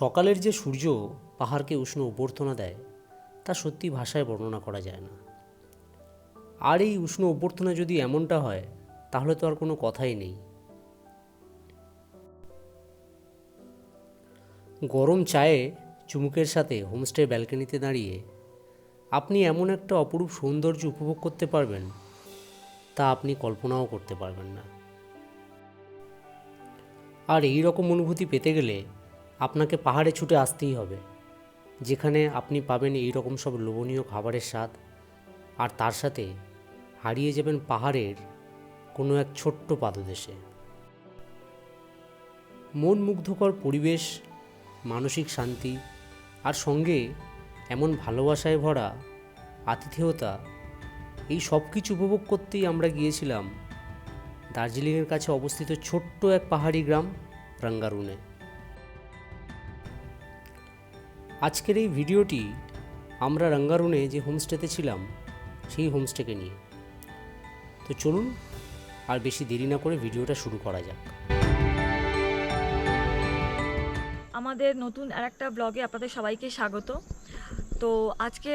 সকালের যে সূর্য পাহাড়কে উষ্ণ অভ্যর্থনা দেয়, তা সত্যি ভাষায় বর্ণনা করা যায় না। আর এই উষ্ণ অভ্যর্থনা যদি এমনটা হয়, তাহলে তো আর কোনো কথাই নেই। গরম চায়ে চুমুকের সাথে হোমস্টের ব্যালকনিতে দাঁড়িয়ে আপনি এমন একটা অপরূপ সৌন্দর্য উপভোগ করতে পারবেন, তা আপনি কল্পনাও করতে পারবেন না। আর এই রকম অনুভূতি পেতে গেলে আপনাকে পাহাড়ে ছুটে আসতেই হবে। যেখানে আপনি পাবেন এই রকম সব লোভনীয় খাবারের স্বাদ। আর তার সাথে হারিয়ে যাবেন পাহাড়ের কোনো এক ছোট্ট পাদদেশে। মন মুগ্ধকর পরিবেশ, মানসিক শান্তি, আর সঙ্গে এমন ভালোবাসায় ভরা আতিথেয়তা, এই সব কিছু উপভোগ করতেই আমরা গিয়েছিলাম দার্জিলিংয়ের কাছে অবস্থিত ছোট্ট এক পাহাড়ি গ্রাম, রাঙ্গারুনে। আজকের এই ভিডিওটি আমরা রাঙ্গারুনে যে হোমস্টেতে ছিলাম, সেই হোমস্টেকে নিয়ে। তো চলুন, আর বেশি দেরি না করে ভিডিওটা শুরু করা যাক। আমাদের নতুন আর একটা ব্লগে আপনাদের সবাইকে স্বাগত। তো আজকে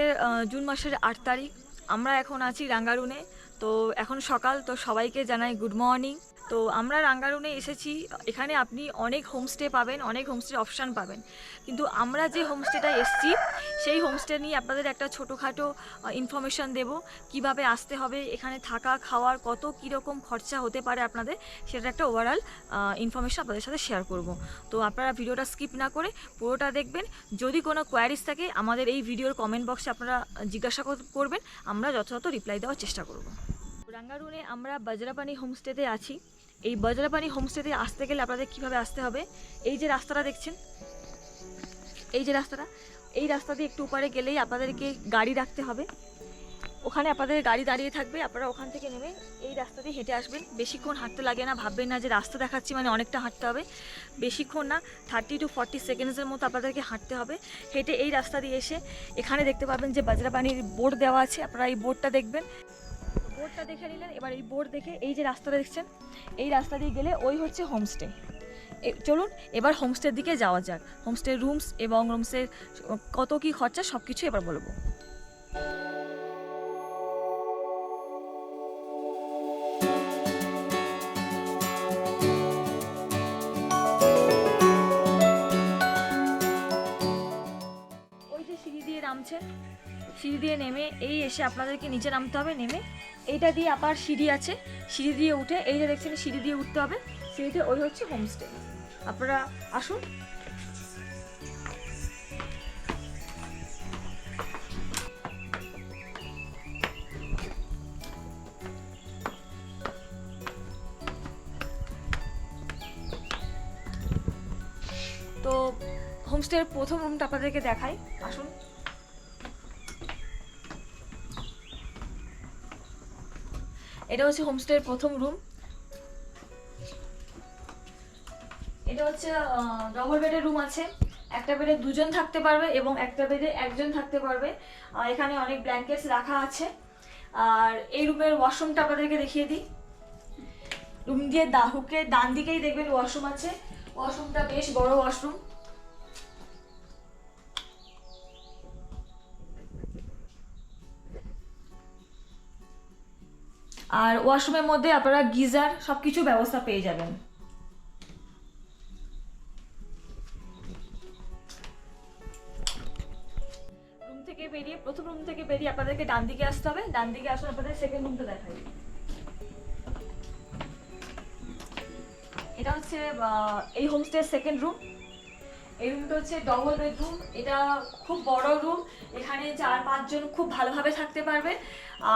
জুন মাসের আট তারিখ, আমরা এখন আছি রাঙ্গারুনে তো এখন সকাল, তো সবাইকে জানাই গুড মর্নিং। তো আমরা রাঙ্গারুনে এসেছি। এখানে আপনি অনেক হোমস্টে পাবেন, অনেক হোমস্টে অপশান পাবেন। কিন্তু আমরা যে হোমস্টেটা এসেছি, সেই হোমস্টে নিয়ে আপনাদের একটা ছোটোখাটো ইনফরমেশান দেব। কীভাবে আসতে হবে, এখানে থাকা, খাওয়ার কত কীরকম খরচা হতে পারে আপনাদের সেটা একটা ওভারঅল ইনফরমেশন আপনাদের সাথে শেয়ার করব। তো আপনারা ভিডিওটা স্কিপ না করে পুরোটা দেখবেন। যদি কোনো কোয়ারিজ থাকে, আমাদের এই ভিডিওর কমেন্ট বক্সে আপনারা জিজ্ঞাসা কর- করবেন। আমরা যথাযথ রিপ্লাই দেওয়ার চেষ্টা করব। রাঙ্গারুনে আমরা বজ্রাপানি হোমস্টেতে আছি। এই বজ্রাপানি হোমস্টেতে আসতে গেলে আপনাদের কীভাবে আসতে হবে? এই যে রাস্তাটা দেখছেন? এই যে রাস্তাটা? এই রাস্তা দিয়ে একটু উপরে গেলেই আপনাদেরকে গাড়ি রাখতে হবে। ওখানে আপনাদের গাড়ি দাঁড়িয়ে থাকবে, আপনারা ওখান থেকে নেমে এই রাস্তা দিয়ে হেঁটে আসবেন। বেশিক্ষণ হাঁটতে লাগে না, ভাববেন না যে রাস্তা দেখাচ্ছি মানে অনেকটা হাঁটতে হবে। বেশিক্ষণ না থার্টি টু ফর্টি সেকেন্ডসের মতো আপনাদেরকে হাঁটতে হবে। হেঁটে এই রাস্তা দিয়ে এসে এখানে দেখতে পাবেন যে বাজরাপানির বোর্ড দেওয়া আছে, আপনারা এই বোর্ডটা দেখবেন। বোর্ডটা দেখে নিলেন, এবার এই বোর্ড দেখে এই যে রাস্তাটা দেখছেন, এই রাস্তা দিয়ে গেলে ওই হচ্ছে হোমস্টে চলুন, এবার হোমস্টের দিকে যাওয়া যাক। হোমস্টের রুমস এবং রুমসের কত কী খরচা সব কিছু এবার বলব। সিঁড়ি দিয়ে নামছেন। সিঁড়ি দিয়ে নেমে এই এসে আপনাদেরকে নিচে নামতে হবে, নেমে এইটা দিয়ে আবার সিঁড়ি আছে। সিঁড়ি দিয়ে উঠে এই যে দেখছেন সিঁড়ি দিয়ে উঠতে হবে। সিঁড়িতে ওই হচ্ছে হোমস্টে আপনারা আসুন। তো হোমস্টের প্রথম রুমটা আপনাদেরকে দেখাই। আসুন। এটা হচ্ছে হোমস্টের প্রথম রুম। এটা হচ্ছে ডবল বেডের রুম আছে। একটা বেডে দুজন থাকতে পারবে এবং একটা বেডে একজন থাকতে পারবে। এখানে অনেক ব্ল্যাঙ্কেটস রাখা আছে। আর এই রুমের ওয়াশরুমটা আপনাদেরকে দেখিয়ে দিই। রুম দিয়ে দা, হুকে ডান দিকেই দেখবেন ওয়াশরুম আছে। ওয়াশরুমটা বেশ বড় ওয়াশরুম আর ওয়াশরুমের মধ্যে আপনারা গিজার সব কিছু ব্যবস্থা পেয়ে যাবেন। রুম থেকে বেরিয়ে, প্রথম রুম থেকে বেরিয়ে আপনাদেরকে ডান দিকে আসতে হবে। ডান দিকে আসলে আপনাদের সেকেন্ড রুমটা দেখাই। এটা হচ্ছে এই হোমস্টের সেকেন্ড রুম এই রুমটা হচ্ছে ডবল বেডরুম এটা খুব বড় রুম এখানে চার পাঁচজন খুব ভালোভাবে থাকতে পারবে।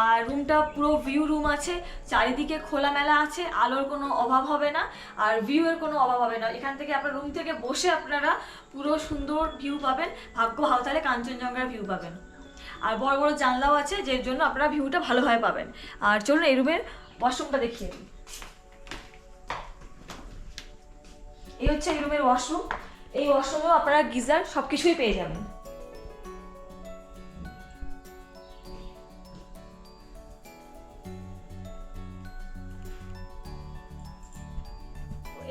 আর রুমটা পুরো ভিউ রুম আছে, চারিদিকে খোলামেলা আছে, আলোর কোনো অভাব হবে না, আর ভিউয়ের কোনো অভাব হবে না। এখান থেকে আপনার রুম থেকে বসে আপনারা পুরো সুন্দর ভিউ পাবেন, ভাগ্য ভালো তাহলে কাঞ্চনজঙ্ঘার ভিউ পাবেন। আর বড় বড় জানলাও আছে, যের জন্য আপনারা ভিউটা ভালোভাবে পাবেন। আর চলুন এই রুমের ওয়াশরুমটা দেখিয়ে দিই। এই হচ্ছে এই রুমের ওয়াশরুম এই ওয়াশরুমেও আপনারা গিজার সব কিছুই পেয়ে যাবেন।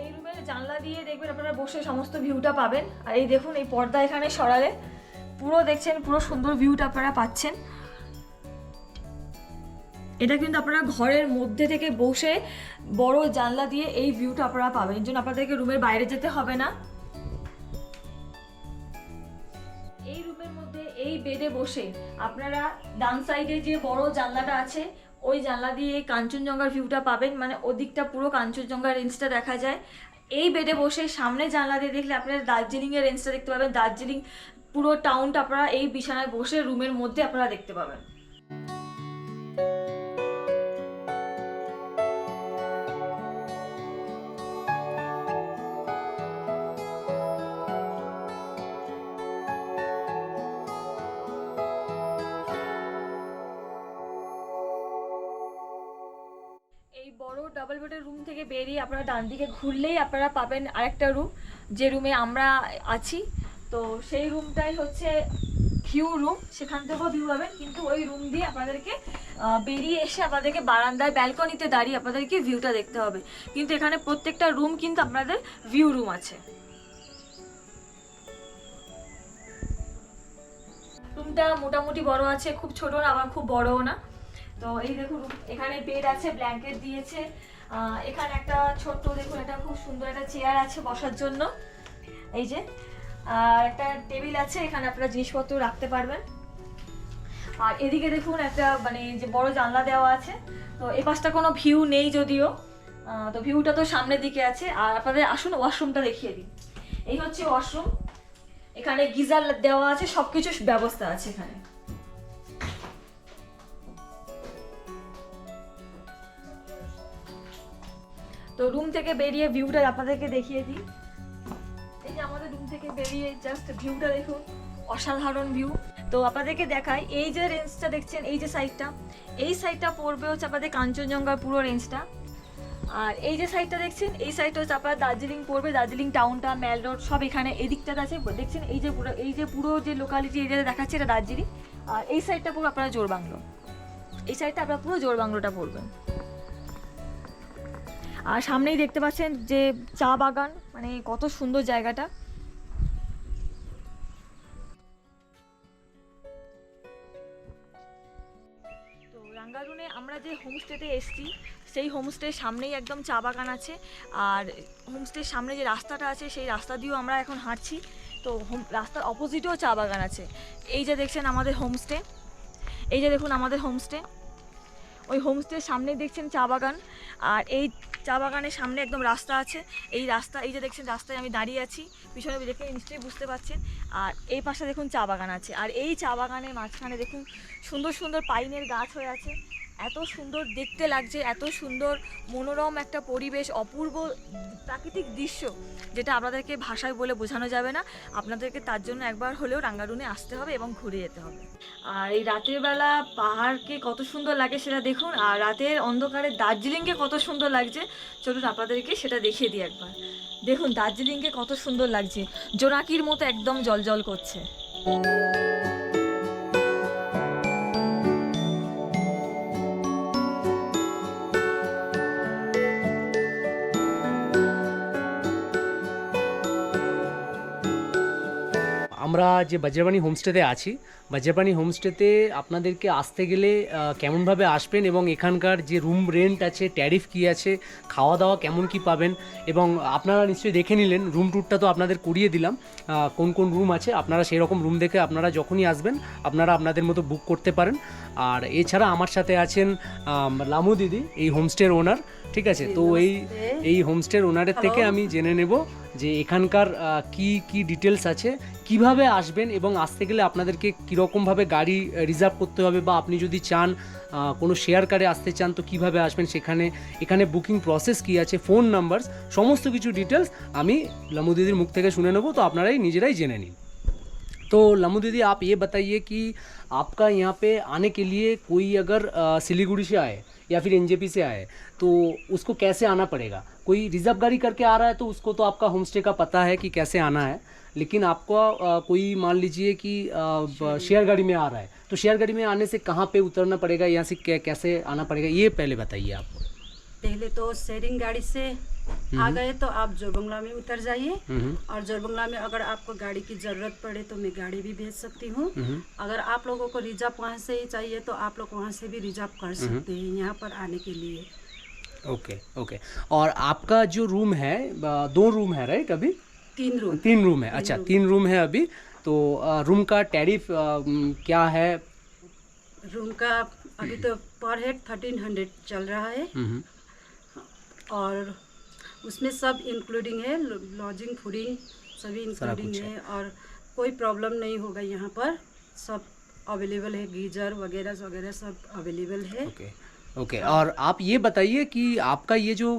এই রুমের জানলা দিয়ে দেখবেন আপনারা বসে সমস্ত ভিউটা পাবেন। আর এই দেখুন, এই পর্দা এখানে সরালে পুরো দেখছেন, পুরো সুন্দর ভিউটা আপনারা পাচ্ছেন। এটা কিন্তু আপনারা ঘরের মধ্যে থেকে বসে বড় জানলা দিয়ে এই ভিউটা আপনারা পাবেন। এর জন্য আপনাদেরকে রুমের বাইরে যেতে হবে না। বেডে বসে। আপনারা ডান সাইডে যে বড় জানলাটা আছে, ওই জানলা দিয়ে কাঞ্চনজঙ্ঘার ভিউটা পাবেন। মানে ওদিকটা পুরো কাঞ্চনজঙ্ঘার রেঞ্জটা দেখা যায়। এই বেডে বসে সামনে জানলা দিয়ে দেখলে আপনারা দার্জিলিংয়ের রেঞ্জটা দেখতে পাবেন। দার্জিলিং পুরো টাউনটা আপনারা এই বিছানায় বসে রুমের মধ্যে আপনারা দেখতে পাবেন। দিকে ঘুরলেই আপনারা পাবেন আরেকটা রুম যে রুমে আমরা আছি। তো সেই রুমটাই হচ্ছে ভিউ রুম সেখান থেকেও ভিউ পাবেন। কিন্তু ওই রুম দিয়ে আপনাদেরকে বেরিয়ে এসে আপনাদেরকে বারান্দায় ব্যালকনিতে দাঁড়িয়ে আপনাদেরকে ভিউটা দেখতে হবে। কিন্তু এখানে প্রত্যেকটা রুম কিন্তু আপনাদের ভিউ রুম আছে। রুমটা মোটামুটি বড় আছে, খুব ছোট না, আবার খুব বড়ও না। তো এই দেখুন, এখানে বেড আছে ব্ল্যাঙ্কেট দিয়েছে। এখানে একটা ছোট্ট দেখুন, একটা খুব সুন্দর একটা চেয়ার আছে বসার জন্য। এই যে, আর একটা টেবিল আছে, এখানে আপনারা জিনিসপত্র রাখতে পারবেন। আর এদিকে দেখুন, একটা মানে যে বড় জানলা দেওয়া আছে। তো এ পাশটা কোনো ভিউ নেই যদিও। তো ভিউটা তো সামনের দিকে আছে। আর আপনাদের আসুন, ওয়াশরুমটা দেখিয়ে দিই। এই হচ্ছে ওয়াশরুম। এখানে গিজার দেওয়া আছে, সবকিছু ব্যবস্থা আছে এখানে। তো রুম থেকে বেরিয়ে ভিউটা আপনাদেরকে দেখিয়ে দিই। এই যে আমাদের রুম থেকে বেরিয়ে জাস্ট ভিউটা দেখুন, অসাধারণ ভিউ তো আপনাদেরকে দেখাই, এই যে রেঞ্জটা দেখছেন, এই যে সাইডটা এই সাইডটা পড়বে হচ্ছে আপনাদের কাঞ্চনজঙ্ঘার পুরো রেঞ্জটা আর এই যে সাইডটা দেখছেন, এই সাইডটা হচ্ছে আপনার দার্জিলিং পড়বে, দার্জিলিং টাউনটা ম্যাল রোড সব এখানে এদিকটাতে আছে। দেখছেন, এই যে পুরো, এই যে পুরো যে লোকালিটি এরিয়াটা দেখাচ্ছে এটা দার্জিলিং। আর এই সাইডটা পুরো আপনারা জোরবাংলো। এই সাইডটা আপনারা পুরো জোরবাংলোটা পড়বেন। আর সামনেই দেখতে পাচ্ছেন যে চা বাগান মানে কত সুন্দর জায়গাটা। তো রাঙ্গারুনে আমরা যে হোমস্টেতে এসেছি, সেই হোমস্টের সামনেই একদম চা বাগান আছে। আর হোমস্টের সামনে যে রাস্তাটা আছে, সেই রাস্তা দিয়েও আমরা এখন হাঁটছি। তো হোম, রাস্তার অপোজিটেও চা বাগান আছে। এই যে দেখছেন আমাদের হোমস্টে, এই যে দেখুন আমাদের হোমস্টে। ওই হোমস্টের সামনেই দেখছেন চা বাগান। আর এই চা বাগানের সামনে একদম রাস্তা আছে। এই রাস্তা, এই যে দেখছেন রাস্তায় আমি দাঁড়িয়ে আছি, পিছনে দেখে নিশ্চয়ই বুঝতে পারছেন। আর এই পাশে দেখুন চা বাগান আছে। আর এই চা বাগানের মাঝখানে দেখুন সুন্দর সুন্দর পাইনের গাছ হয়ে আছে। এত সুন্দর দেখতে লাগছে, এত সুন্দর মনোরম একটা পরিবেশ, অপূর্ব প্রাকৃতিক দৃশ্য, যেটা আপনাদেরকে ভাষায় বলে বোঝানো যাবে না। আপনাদেরকে তার জন্য একবার হলেও রাঙ্গারুনে আসতে হবে এবং ঘুরে যেতে হবে। আর এই রাতের বেলা পাহাড়কে কত সুন্দর লাগে সেটা দেখুন, আর রাতের অন্ধকারে দার্জিলিংকে কত সুন্দর লাগছে, চলুন আপনাদেরকে সেটা দেখিয়ে দিই একবার। দেখুন, দার্জিলিংকে কত সুন্দর লাগছে, জোনাকির মতো একদম জলজল করছে। আমরা যে বজ্রবাণী হোমস্টেতে আছি বজ্রবাণী হোমস্টেতে আপনাদেরকে আসতে গেলে কেমনভাবে আসবেন এবং এখানকার যে রুম রেন্ট আছে ট্যারিফ কী আছে খাওয়া দাওয়া কেমন কি পাবেন এবং আপনারা নিশ্চয়ই দেখে নিলেন রুম ট্যুরটা তো আপনাদের করিয়ে দিলাম কোন কোন রুম আছে আপনারা সেই রকম রুম দেখে আপনারা যখনই আসবেন আপনারা আপনাদের মতো বুক করতে পারেন। আর এছাড়া আমার সাথে আছেন লামু দিদি এই হোমস্টের ওনার ঠিক আছে? তো এই এই হোমস্টের ওনারের থেকে আমি জেনে নেব যে এখানকার কি কি ডিটেলস আছে কীভাবে আসবেন এবং আসতে গেলে আপনাদেরকে কীরকমভাবে গাড়ি রিজার্ভ করতে হবে বা আপনি যদি চান আহ, কোনো শেয়ার কারে আসতে চান তো কিভাবে আসবেন সেখানে এখানে বুকিং প্রসেস কি আছে ফোন নাম্বার সমস্ত কিছু ডিটেলস আমি লামু দিদির মুখ থেকে শুনে নেব তো আপনারাই নিজেরাই জেনে নিন तो लमू दीदी आप ये बताइए कि आपका यहाँ पे आने के लिए कोई अगर अ, सिलीगुड़ी से आए या फिर एनजेपी से आए तो उसको कैसे आना पड़ेगा कोई रिजर्व गाड़ी करके आ रहा है तो उसको तो आपका होम स्टे का पता है कि कैसे आना है लेकिन आपको कोई मान लीजिए कि शेयर गाड़ी में आ रहा है तो शेयर गाड़ी में आने से कहाँ पे उतरना पड़ेगा यहाँ से कैसे आना पड़ेगा ये पहले बताइए आप। पहले तो शेयरिंग गाड़ी से आ गए तो आप जोरबंगला में उतर जाइए हम्म, और जोरबंगला में अगर आपको गाड़ी की ज़रूरत पड़े तो मैं गाड़ी भी भेज सकती हूँ। हम्म। अगर आप लोगों को रिज़र्व वहाँ से ही चाहिए तो आप लोग वहाँ से भी रिज़र्व कर सकते हैं यहाँ पर आने के लिए। Okay okay. और आपका जो रूम है दो रूम है राइट अभी? तीन रूम तीन रूम है। अच्छा तीन रूम है अभी। तो रूम का टैरिफ क्या है? रूम का अभी तो पर हेड थर्टीन हंड्रेड चल रहा है। हम्म, और उसमें सब इंक्लूडिंग है लॉजिंग फूडिंग सभी इंक्लूडिंग है। है। और कोई प्रॉब्लम नहीं होगा यहाँ पर। सब अवेलेबल है गीजर वगैरह वगैरह सब अवेलेबल है। ओके ओके और आप ये बताइए कि आपका ये जो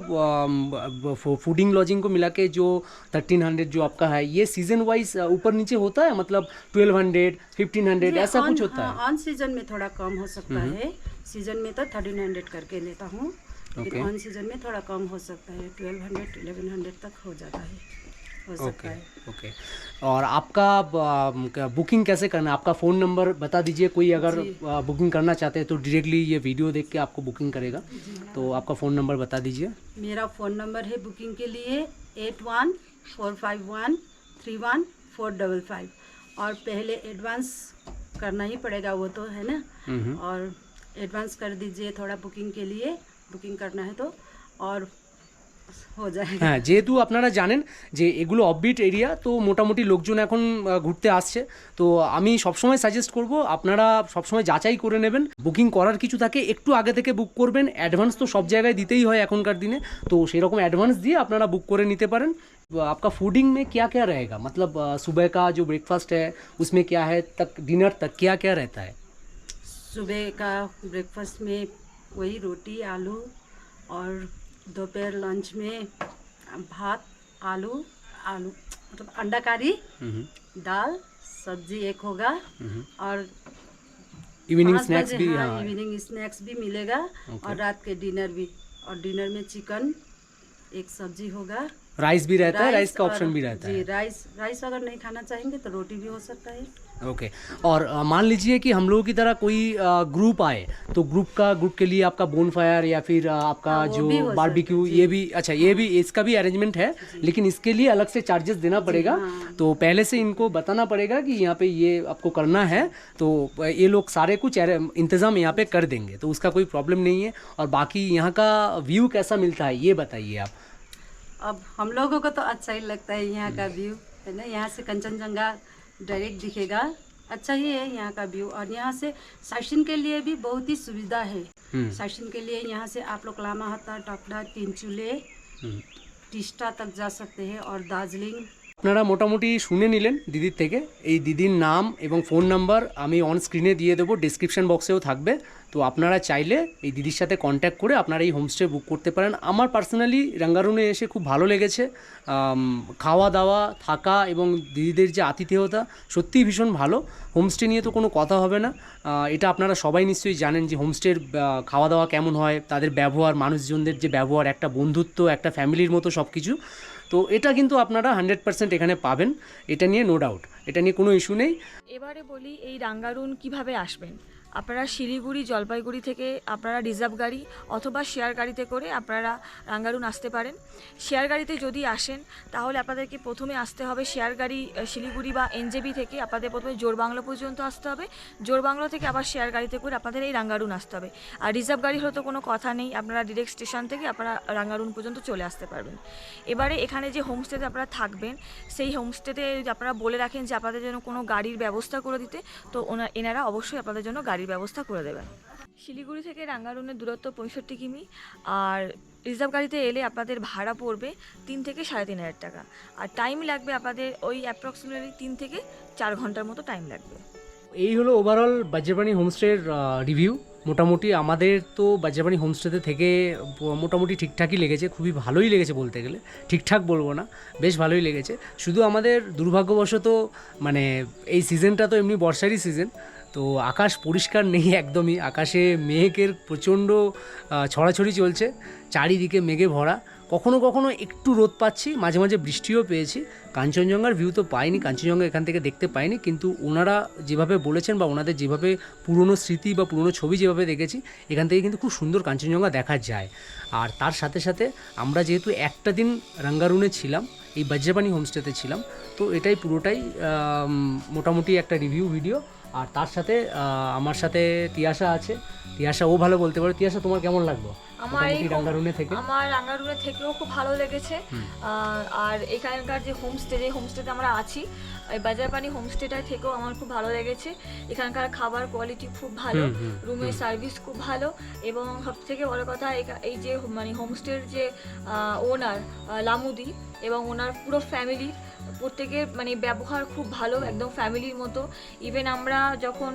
फूडिंग लॉजिंग को मिला के जो थर्टीन हंड्रेड जो आपका है ये सीज़न वाइज ऊपर नीचे होता है? मतलब ट्वेल्व हंड्रेड फिफ्टीन हंड्रेड ऐसा कुछ होता है ऑन सीज़न में थोड़ा कम हो सकता है। सीज़न में तो थर्टीन हंड्रेड करके लेता हूँ। Okay. ऑन सीज़न में थोड़ा कम हो सकता है। ट्वेल्व हंड्रेड इलेवन हंड्रेड तक हो जाता है। हो सकता ओके है। ओके और आपका बुकिंग कैसे करना है? आपका फ़ोन नंबर बता दीजिए कोई अगर बुकिंग करना चाहते हैं तो डायरेक्टली ये वीडियो देख के आपको बुकिंग करेगा। तो आपका फ़ोन नंबर बता दीजिए। मेरा फ़ोन नंबर है बुकिंग के लिए eight one four five one three one four double five और पहले एडवांस करना ही पड़ेगा वो तो है ना? और एडवांस कर दीजिए थोड़ा बुकिंग के लिए। बुकिंग करना है तो। और हो হ্যাঁ যেহেতু আপনারা জানেন যে এগুলো অফবিট এরিয়া তো মোটামুটি লোকজন এখন আহ, ঘুরতে আসছে তো আমি সবসময় সাজেস্ট করব আপনারা সবসময় যাচাই করে নেবেন বুকিং করার কিছু থাকে একটু আগে থেকে বুক করবেন অ্যাডভান্স তো সব জায়গায় দিতেই হয় এখনকার দিনে তো সেরকম অ্যাডভান্স দিয়ে আপনারা বুক করে নিতে পারেন आपका फूडिंग में क्या क्या रहेगा मतलब अ, सुबह का जो ब्रेकफास्ट है उसमें क्या है तक डिनर तक क्या क्या रहता है सुबह का ब्रेकफास्ट में वही रोटी आलू और दोपहर लंच में भात आलू आलू मतलब तो अंडा करी दाल सब्ज़ी एक होगा और इवनिंग स्नैक्स भी हाँ, हाँ। इवनिंग स्नैक्स भी मिलेगा okay. और रात के डिनर भी। और डिनर में चिकन एक सब्ज़ी होगा। राइस भी रहता है राइस का ऑप्शन भी रहता है। जी राइस राइस अगर नहीं खाना चाहेंगे तो रोटी भी हो सकता है। Okay okay. और मान लीजिए कि हम लोगों की तरह कोई ग्रुप आए तो ग्रुप का ग्रुप के लिए आपका बोन फायर या फिर आपका हाँ, जो बारबेक्यू ये भी अच्छा ये भी इसका भी अरेंजमेंट है लेकिन इसके लिए अलग से चार्जेस देना पड़ेगा। हाँ। तो पहले से इनको बताना पड़ेगा कि यहाँ पे ये आपको करना है तो ये लोग सारे कुछ इंतज़ाम यहाँ पे कर देंगे तो उसका कोई प्रॉब्लम नहीं है। और बाकी यहाँ का व्यू कैसा मिलता है ये बताइए आप। अब हम लोगों को तो अच्छा ही लगता है यहाँ का व्यू है ना? यहाँ से कंचनजंगा डायरेक्ट दिखेगा अच्छा ही है यहाँ का व्यू और यहाँ से साइकिल के लिए भी बहुत ही सुविधा है हम्म, साइकिल के लिए यहाँ से आप लोग लामा हत्ता टकड़ा तीन चूल्हे हम्म। टिस्टा तक जा सकते हैं और दार्जिलिंग আপনারা মোটামুটি শুনে নিলেন দিদির থেকে এই দিদির নাম এবং ফোন নাম্বার আমি অন স্ক্রিনে দিয়ে দেবো ডিসক্রিপশন বক্সেও থাকবে তো আপনারা চাইলে এই দিদির সাথে কন্ট্যাক্ট করে আপনারা এই হোমস্টে বুক করতে পারেন। আমার পার্সোনালি রাঙ্গারুনে এসে খুব ভালো লেগেছে। খাওয়া দাওয়া থাকা এবং দিদিদের যে আতিথেয়তা সত্যিই ভীষণ ভালো। হোমস্টে নিয়ে তো কোনো কথা হবে না। এটা আপনারা সবাই নিশ্চয়ই জানেন যে হোমস্টের খাওয়া দাওয়া কেমন হয়, তাদের ব্যবহার, মানুষজনদের যে ব্যবহার, একটা বন্ধুত্ব, একটা ফ্যামিলির মতো সব কিছু তো এটা কিন্তু আপনারা হান্ড্রেড পার্সেন্ট এখানে পাবেন। এটা নিয়ে নো ডাউট এটা নিয়ে কোনো ইস্যু নেই। এবারে বলি এই রাঙ্গারুন কীভাবে আসবেন? আপনারা শিলিগুড়ি, জলপাইগুড়ি থেকে আপনারা রিজার্ভ গাড়ি অথবা শেয়ার গাড়িতে করে আপনারা রাঙ্গারুন আসতে পারেন। শেয়ার গাড়িতে যদি আসেন, তাহলে আপনাদেরকে প্রথমে আসতে হবে শেয়ার গাড়ি শিলিগুড়ি বা এনজেবি থেকে আপনাদের প্রথমে জোরবাংলা পর্যন্ত আসতে হবে। জোরবাংলা থেকে আবার শেয়ার গাড়িতে করে আপনাদের এই রাঙ্গারুন আসতে হবে। আর রিজার্ভ গাড়ি হলে তো কোনো কথা নেই, আপনারা ডিরেক্ট স্টেশন থেকে আপনারা রাঙ্গারুন পর্যন্ত চলে আসতে পারবেন। এবারে এখানে যে হোমস্টেতে আপনারা থাকবেন, সেই হোমস্টেতে যদি আপনারা বলে রাখেন যে আপনাদের জন্য কোনো গাড়ির ব্যবস্থা করে দিতে, তো ওনা, এনারা অবশ্যই আপনাদের জন্য গাড়ির ব্যবস্থা করে দেবেন। শিলিগুড়ি থেকে রাঙ্গারুনের দূরত্ব পঁয়ষট্টি কিমি আর রিজার্ভ গাড়িতে এলে আপনাদের ভাড়া পড়বে তিন থেকে সাড়ে তিন হাজার টাকা। আর টাইম লাগবে আপনাদের ওই অ্যাপ্রক্সিমেটলি তিন থেকে চার ঘণ্টার মতো টাইম লাগবে। এই হলো ওভারঅল বাজ্যবাণী হোমস্টের রিভিউ মোটামুটি আমাদের তো বাজ্যবাণী হোমস্টেতে থেকে মোটামুটি ঠিকঠাকই লেগেছে খুবই ভালোই লেগেছে বলতে গেলে। ঠিকঠাক বলব না বেশ ভালোই লেগেছে। শুধু আমাদের দুর্ভাগ্যবশত মানে এই সিজনটা তো এমনি বর্ষারই সিজন তো আকাশ পরিষ্কার নেই একদমই। আকাশে মেঘের প্রচণ্ড ছড়াছড়ি চলছে, চারিদিকে মেঘে ভরা। কখনো কখনো একটু রোদ পাচ্ছি, মাঝে মাঝে বৃষ্টিও পেয়েছি। কাঞ্চনজঙ্ঘার ভিউ তো পাইনি, কাঞ্চনজঙ্ঘা এখান থেকে দেখতে পাইনি, কিন্তু ওনারা যেভাবে বলেছেন বা ওনাদের যেভাবে পুরনো স্মৃতি বা পুরনো ছবি যেভাবে দেখেছি, এখান থেকে কিন্তু খুব সুন্দর কাঞ্চনজঙ্ঘা দেখা যায়। আর তার সাথে সাথে আমরা যেহেতু একটা দিন রাঙ্গারুনে ছিলাম, এই বজ্রপানি হোমস্টেতে ছিলাম, তো এটাই পুরোটাই মোটামুটি একটা রিভিউ ভিডিও আর তার সাথে আমার সাথে তিয়াশা আছে। তিয়াশা ও ভালো বলতে পারে। তিয়াশা তোমার কেমন লাগল? আমার এই রাঙ্গারুনে থেকে। আমার রাঙ্গারুনে থেকেও খুব ভালো লেগেছে। আর এখানকার যে হোমস্টে যে হোমস্টেতে আমরা আছি এই বাজারপানি হোমস্টেটায় থেকেও আমার খুব ভালো লেগেছে। এখানকার খাবার কোয়ালিটি খুব ভালো। রুমের সার্ভিস খুব ভালো। এবং সব থেকে বড় কথা এই যে মানে হোমস্টের যে ওনার লামুদি এবং ওনার পুরো ফ্যামিলি প্রত্যেকের মানে ব্যবহার খুব ভালো, একদম ফ্যামিলির মতো। ইভেন আমরা যখন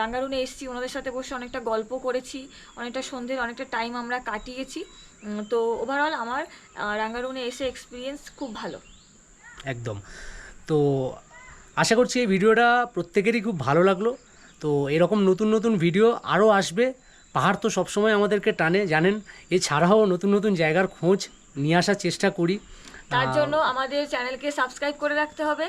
রাঙ্গারুনে এসেছি, ওনাদের সাথে বসে অনেকটা গল্প করেছি, অনেকটা সন্ধ্যের, অনেকটা টাইম আমরা কাটিয়েছি। তো ওভারঅল আমার রাঙ্গারুনে এসে এক্সপিরিয়েন্স খুব ভালো। একদম। তো আশা করছি এই ভিডিওটা প্রত্যেকেরই খুব ভালো লাগল। তো এরকম নতুন নতুন ভিডিও আরও আসবে। পাহাড় তো সবসময় আমাদেরকে টানে, জানেন। এছাড়াও নতুন নতুন জায়গার খোঁজ নিয়ে আসার চেষ্টা করি। তার জন্য আমাদের চ্যানেলকে সাবস্ক্রাইব করে রাখতে হবে।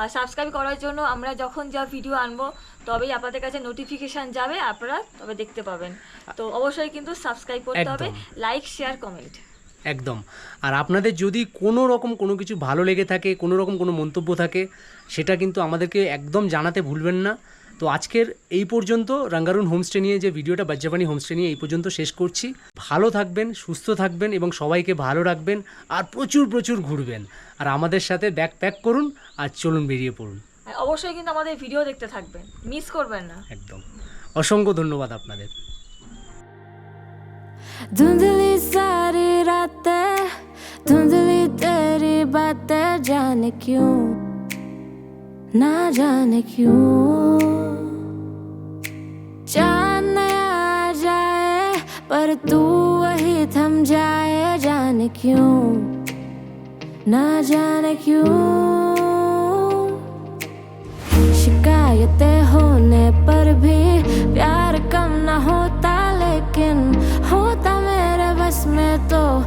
আর সাবস্ক্রাইব করার জন্য আমরা যখন যা ভিডিও আনব তবেই আপনাদের কাছে নোটিফিকেশান যাবে আপনারা তবে দেখতে পাবেন। তো অবশ্যই কিন্তু সাবস্ক্রাইব করতে হবে লাইক শেয়ার কমেন্ট একদম। আর আপনাদের যদি কোনো রকম কোনো কিছু ভালো লেগে থাকে কোনো রকম কোনো মন্তব্য থাকে সেটা কিন্তু আমাদেরকে একদম জানাতে ভুলবেন না। তো আজকের এই পর্যন্ত রাঙ্গারুন হোমস্টে নিয়ে যে ভিডিওটা বাজ্জাবানি হোমস্টে নিয়ে এই পর্যন্ত শেষ করছি। ভালো থাকবেন সুস্থ থাকবেন এবং সবাইকে ভালো রাখবেন আর প্রচুর প্রচুর ঘুরবেন। আর আমাদের সাথে ব্যাক প্যাক করুন আর চলুন বেরিয়ে পড়ুন। অবশ্যই কিন্তু আমাদের ভিডিও দেখতে থাকবেন। মিস করবেন না। একদম। অসংখ্য ধন্যবাদ আপনাদের। ধুঁধলি সারি রাতে তেরি বাতে জানে কিউ ना जाने क्यों? चाँद आ जाए, पर तू वही थम जाए, जाने क्यों? ना जाने क्यों? शिकायतें होने पर भी प्यार कम ना होता, लेकिन होता मेरे बस में तो